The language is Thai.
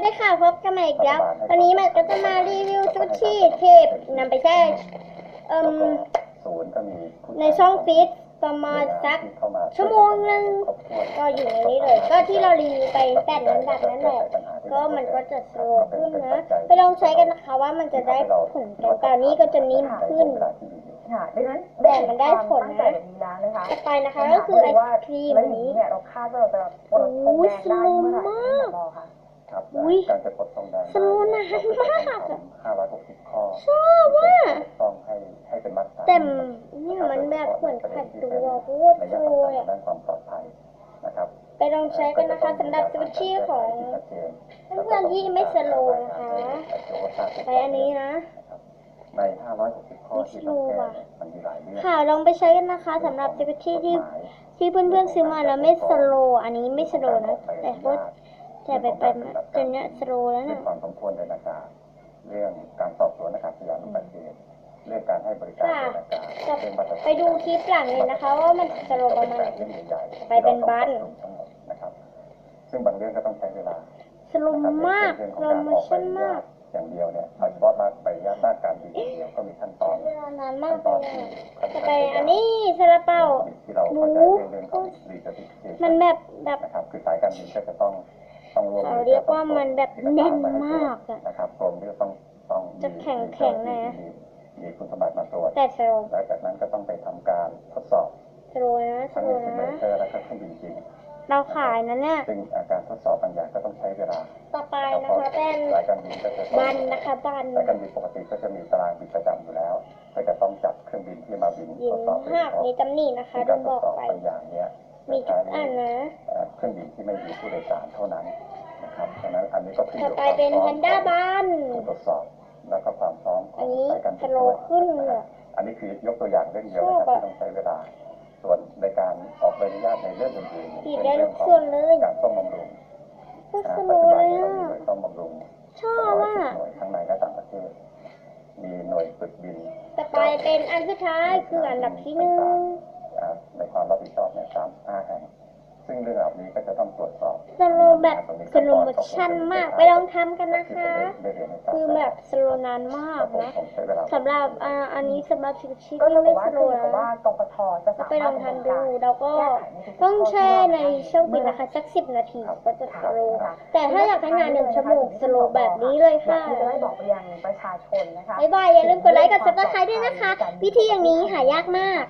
วัสดีค่ะพบกันใหม่อีกแล้ว วันนี้มันก็จะมารีวิวชุดชีเทปนำไปแช่เอิ่มศูนย์ก็มีผู้ในช่องฟีดประมาณสักที่เข้าาชั่วโมงนึงครบถ้วนก็อยู่ในนี้เลย ก็ที่เรารีวิวไปแต่นั้นแบบนั้นแหละก็มันก็จะสโลว์ขึ้นนะไปลองใช้กันนะคะว่ามันจะได้ผลกันเปล่านี้ก็จะนิ่มขึ้นค่ะดังนั้นแต่มันได้ผลนะตั้งใจแบบนี้แล้วนะคะต่อไปนะคะก็คือไอศครีมแล้วอันอย่างนี้นี้เนี่ยเราคาดว่าเราจะปลดทองแดงได้เมื่อไหร่โอ้ยสโลว์มาก รอค่ะครับอุ๊ยการจะกดทองแดงสโลว์นานมากอะห้าร้อยหกสิบข้อชอบว่ะต้องให้ให้เป็นมาตรฐานแต่เนี่ยมันแบบเหมือนขัดตัวโคตรระสยะโลสำว์คัญอะด้านความปลอดภัยนะครับไปลองใช้กันนะคะสำหรับสวิตชี่ของเพื่อนๆที่ไม่สโลว์นะคะใช้อันนี้นะใน560ข้อที่ต้องแก้เนี่ยมันมีหลายเรื่อง ค่ะลองไปใช้กันนะคะสำหรับสวิตชี่ที่ที่เพื่อนๆซื้อมาแล้วไม่สโลว์อันนี้ไม่สโลว์นะ แต่พวก แต่ไปไปมาจนเนี้ยสโลว์แล้วเรื่อนะงความสมควรในอากาศเรื่องการสอบสวนนะครับพยานอุบัติเหตุเรื่องการให้บริการในอากาศเรื่องมาตรฐานไปดูคลิปหลังเลยนะคะ ว่ามันสโลว์ประมาณไหน เรื่องใหญ่ๆไปเป็นบั้นทั้งหมดนะครับ ซึ่งบางเรื่องก็ต้องใช้เวลา สโลว์มากเรื่องขโปองรการโมออกใบชั่นอนุมาญากตอย่างเดียวเนี่ยโดยเฉพาะใบอนุญาตด้านการบินอย่างเดียวก็มีขั้นตอนเวลานานมากขั้นเลตอนยที่อะจะไปอันนี้ซาลาเปา ที่เราเข้าใจหมูเรื่องของ recertification มันแบบแบบ นะครับคือสายการบินก็จะต้อง ต้องรวมเขาเรียกว่ามันแบบแน่นมากอะนะครับกรมที่ต้องต้องมีจะแข็งแข็งนะมีมีคุณสมบัติมาตรวจแต่สโลว์แล้วจากนั้นก็ต้องไปทำการทดสอบสโลว์นะสทั้งโลในว์ซิมูเลนะเตอร์และก็เครื่องบินจริงเราขายนะเนี่ยซึ่งอาการทดสอบบางอย่างก็ต้องใช้เวลา ต่อไปนะคะเป็นสายการบินก็จะต้องบันนะคะบันสายการบินปกติก็จะมีตารางบินประจำอยู่แล้ว ก็จะต้องจัดเครื่องบินที่มาบินหญิทงดสอบโดยหากเฉพาะมีตำหนินะคะซึ่งโดการนทบดอกไปสอบบางอย่างเนี้ย มีทุกอันนะเอ่อเครื่องบินที่ไม่มีผู้โดยสารเท่านั้นนะครับดังนั้นอันนี้ก็ขึ้นอต่อยู่กับไปความเป็นพร้อแพมนด้าบันผู้ตรวจสอบแล้วก็ความพร้อมขอัอนงนี้สายการบิสนโลด้วยว์ขึ้นนะเลครัยบอันนี้คือยกตัวอย่างเรื่องเดียวนะครับชอบอะที่ต้องใช้เวลา ส่วนในการออกใบอนุญาตในเรื่องอื่นๆผิดเช่นได้เรื่ทุองกของส่วนเลยการซ่อมบำรุงก็อ่าสปัจโลจุว์บัเลนยเราอะมีหน่วยซ่อมบำรุงชอบอะหน่วยทั้งในและต่างประเทศมีหน่วยฝึกบิน ต่อไปเป็นอันสุดท้ายคืออันดับที่หนึ่งอ่า ในความรับผิดชอบเนี่ยสามห้าแห่ง ซึ่งเรื่องเหล่านี้ก็จะต้องตรวจสอบสโลว์แบบสโลว์โมชั่นมากไปลองทำกันนะคะ คือแบบสโลว์นานมากนะผมใช้เวลาสำหรับอ่าอันนี้สำหรับชิคชิก็ที่จะบอไม่กว่าสโลคือว์กับว่านะกกทจะก็สาไปลมาอรงถทำดำเนินดูการแล้วก็แก้ไขในทุกๆต้องแช่ในช่องปิดเมื่อนะคะสักสิบนาทีก็จะสโลว์แต่ถ้าอยากให้นานหนึ่งชั่วโมงสโลว์แบบนี้เลยอยาค่ะกที่จะได้บอกไปยังประชาชนนะคะบ๊ายบายอย่าลืมกดไลค์กดซับสไครต์ด้วยนะคะ วิธีอย่างนี้หายากมาก